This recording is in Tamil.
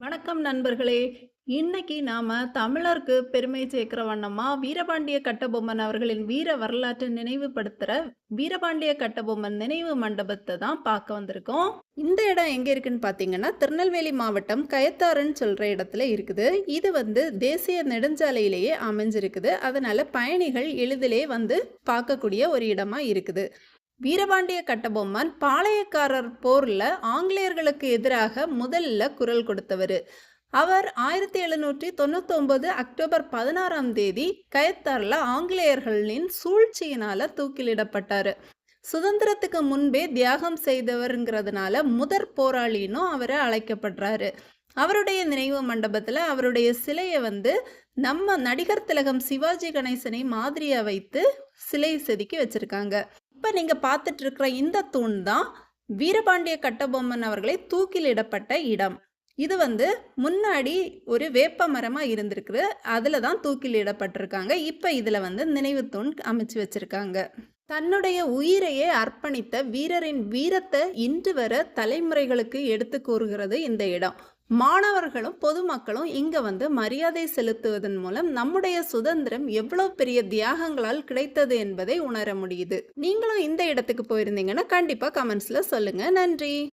வணக்கம் நண்பர்களே! இன்னைக்கு நாம தமிழருக்கு பெருமை சேர்க்கிற வண்ணமா வீரபாண்டிய கட்டபொம்மன் அவர்களின் வீர வரலாற்றை நினைவுபடுத்துற வீரபாண்டிய கட்டபொம்மன் நினைவு மண்டபத்தை தான் பார்க்க வந்திருக்கோம். இந்த இடம் எங்க இருக்குன்னு பார்த்தீங்கன்னா, திருநெல்வேலி மாவட்டம் கயத்தாறுன்னு சொல்ற இடத்துல இருக்குது. இது வந்து தேசிய நெடுஞ்சாலையிலேயே அமைஞ்சிருக்குது. அதனால பயணிகள் எளிதிலே வந்து பார்க்கக்கூடிய ஒரு இடமா இருக்குது. வீரபாண்டிய கட்டபொம்மன் பாளையக்காரர் போரில் ஆங்கிலேயர்களுக்கு எதிராக முதல்ல குரல் கொடுத்தவர். அவர் 1799 அக்டோபர் 16ஆம் தேதி கயத்தாரில் ஆங்கிலேயர்களின் சூழ்ச்சியினால தூக்கிலிடப்பட்டார். சுதந்திரத்துக்கு முன்பே தியாகம் செய்தவருங்கிறதுனால முதற் போராளின்னும் அவர் அழைக்கப்படுறாரு. அவருடைய நினைவு மண்டபத்தில் அவருடைய சிலையை வந்து நம்ம நடிகர் திலகம் சிவாஜி கணேசனை மாதிரியாக வைத்து சிலை செதுக்கி வச்சுருக்காங்க. நீங்கள் நீங்க இருக்கிற இந்த தூண் தான் வீரபாண்டிய கட்டபொம்மன் அவர்களை தூக்கிலிடப்பட்ட இடம். இது வந்து முன்னாடி ஒரு வேப்ப மரமா இருந்திருக்கு. அதுல தான் தூக்கிலிடப்பட்டிருக்காங்க. இப்ப இதுல வந்து நினைவு தூண் அமைச்சு வச்சிருக்காங்க. தன்னுடைய உயிரையே அர்ப்பணித்த வீரரின் வீரத்தை இன்று வர தலைமுறைகளுக்கு எடுத்து கூறுகிறது இந்த இடம். மாணவர்களும் பொதுமக்களும் இங்க வந்து மரியாதை செலுத்துவதன் மூலம் நம்முடைய சுதந்திரம் எவ்வளவு பெரிய தியாகங்களால் கிடைத்தது என்பதை உணர முடியுது. நீங்களும் இந்த இடத்துக்கு போயிருந்தீங்கன்னா கண்டிப்பா கமெண்ட்ஸ்ல சொல்லுங்க. நன்றி.